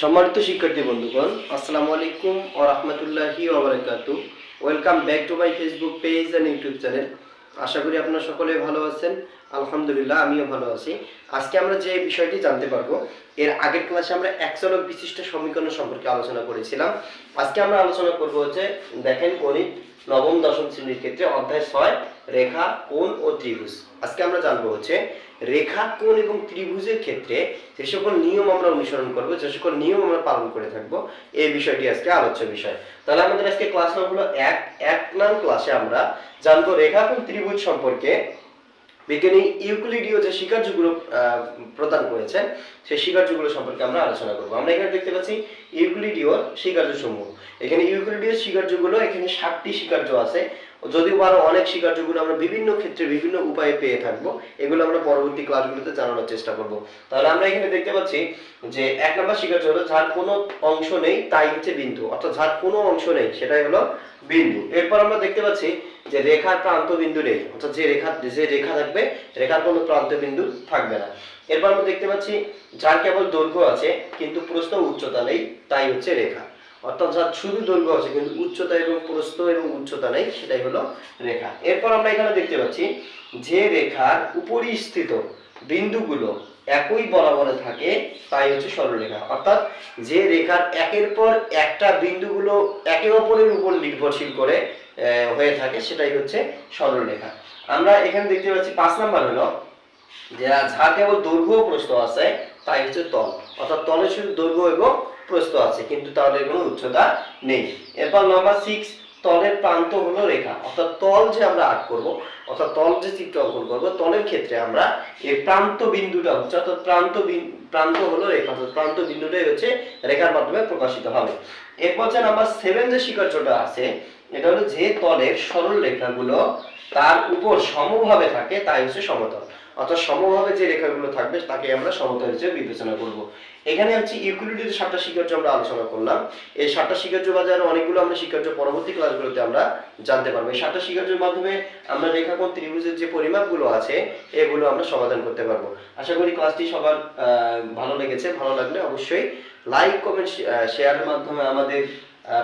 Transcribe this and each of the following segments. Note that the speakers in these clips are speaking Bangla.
সম্মানিত শিক্ষার্থী বন্ধুগণ, আসসালামু আলাইকুম ও রহমতুল্লাহি welcome back to my Facebook page and YouTube channel আশা করি আপনারা সকলে ভালো আছেন। আলহামদুলিল্লাহ, আমিও ভালো আছি। আজকে আমরা যে বিষয়টি জানতে পারব, এর আগের ক্লাসে আমরা একচলক বিশিষ্ট সমীকরণ সম্পর্কে আলোচনা করেছিলাম। আজকে আমরা আলোচনা করব হচ্ছে, দেখেন গণিত নবম, দশম শ্রেণির ক্ষেত্রে অধ্যায় ছয়, রেখা, কোণ ও ত্রিভুজ। আজকে আমরা জানব হচ্ছে, রেখা, কোণ এবং ত্রিভুজের ক্ষেত্রে যে সকল নিয়ম আমরা অনুসরণ করব, যে সকল নিয়ম আমরা পালন করে থাকব এই বিষয়টি আজকে আলোচ্য বিষয়। তাহলে আমাদের আজকে ক্লাস নাম হলো এক এক নাম ক্লাসে আমরা জানব রেখা, কোণ, ত্রিভুজ সম্পর্কে বিজ্ঞানী ইউক্লিডীয় যে স্বীকার্যগুলো প্রদান করেছেন, সেই স্বীকার্যগুলো সম্পর্কে আমরা আলোচনা করব। আমরা এখানে দেখতে পাচ্ছি ইউক্লিডীয় স্বীকার্য সমূহ এখানে ইউক্লিডীয় স্বীকার্যগুলো এখানে ষাটটি স্বীকার্য আছে। যদিও আরও অনেক স্বীকার্যগুলো আমরা বিভিন্ন ক্ষেত্রে বিভিন্ন উপায়ে পেয়ে থাকব, এগুলো আমরা পরবর্তী ক্লাসগুলোতে জানানোর চেষ্টা করব। তাহলে আমরা এখানে দেখতে পাচ্ছি যে এক নম্বর স্বীকার্য হলো যার কোনো অংশ নেই, তাই হচ্ছে বিন্দু। অর্থাৎ যার কোনো অংশ নেই, সেটাই হলো বিন্দু। এরপর আমরা দেখতে পাচ্ছি যে রেখার প্রান্ত বিন্দু নেই, অর্থাৎ যে রেখা যে রেখা থাকবে, রেখার কোনো প্রান্ত বিন্দু থাকবে না। এরপর আমরা দেখতে পাচ্ছি, যার কেবল দৈর্ঘ্য আছে, কিন্তু প্রস্থ উচ্চতা নেই, তাই হচ্ছে রেখা। অর্থাৎ যার শুধু দৈর্ঘ্য আছে, কিন্তু উচ্চতা এবং প্রস্থ এবং উচ্চতা নেই, সেটাই হলো রেখা। এরপর আমরা এখানে দেখতে পাচ্ছি, যে রেখার উপরিস্থিত বিন্দুগুলো একই বরাবরে থাকে, তাই হচ্ছে সরলরেখা। অর্থাৎ যে রেখার একের পর একটা বিন্দুগুলো একে অপরের উপর নির্ভরশীল করে হয়ে থাকে, সেটাই হচ্ছে সরলরেখা। আমরা এখানে দেখতে পাচ্ছি পাঁচ নাম্বার হলো, যে যার কেবল দৈর্ঘ্য ও প্রস্থ আছে, তাই হচ্ছে তল। অর্থাৎ তলে শুধু দৈর্ঘ্য এবং প্রস্থ আছে, কিন্তু তাহলে কোনো উচ্চতা নেই। এরপর নাম্বার সিক্স তলের প্রান্ত হলো রেখা। অর্থাৎ তল যে আমরা আর্ট করব, অর্থাৎ তল যে চিত্র অঙ্কন করব, তলের ক্ষেত্রে আমরা এই প্রান্ত বিন্দুটা হচ্ছে, অর্থাৎ প্রান্ত প্রান্ত হলো রেখা। অর্থাৎ প্রান্ত বিন্দুটাই হচ্ছে রেখার মাধ্যমে প্রকাশিত হবে। এরপর যে নাম্বার সেভেন যে স্বীকার্যটা আছে এটা হলো যে তলের সরল রেখাগুলো তার উপর সমভাবে থাকে, তাই হচ্ছে সমতল। অর্থাৎ সমভাবে যে রেখাগুলো থাকবে, তাকে আমরা সমতল হিসেবে বিবেচনা করব। এখানে হচ্ছে ইউক্লিডের সাতটা শিকার্য আমরা আলোচনা করলাম, এই সাতটা শিকার্য বাজার অনেকগুলো আমরা স্বীকার্য পরবর্তী ক্লাসগুলোতে আমরা জানতে পারব। এই সাতটা স্বীকার্যের মাধ্যমে আমরা রেখাকোণ ত্রিভুজের যে পরিমাপগুলো আছে, এগুলো আমরা সমাধান করতে পারব। আশা করি ক্লাসটি সবার ভালো লেগেছে। ভালো লাগলে অবশ্যই লাইক কমেন্ট শেয়ারের মাধ্যমে আমাদের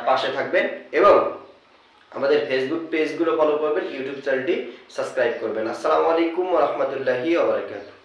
পাশে থাকবেন এবং আমাদের ফেসবুক পেজগুলো ফলো করবেন ইউটিউব চ্যানেলটি সাবস্ক্রাইব করবেন। আসসালামু আলাইকুম রহমতুল্লাহি ওবরাকাতুহু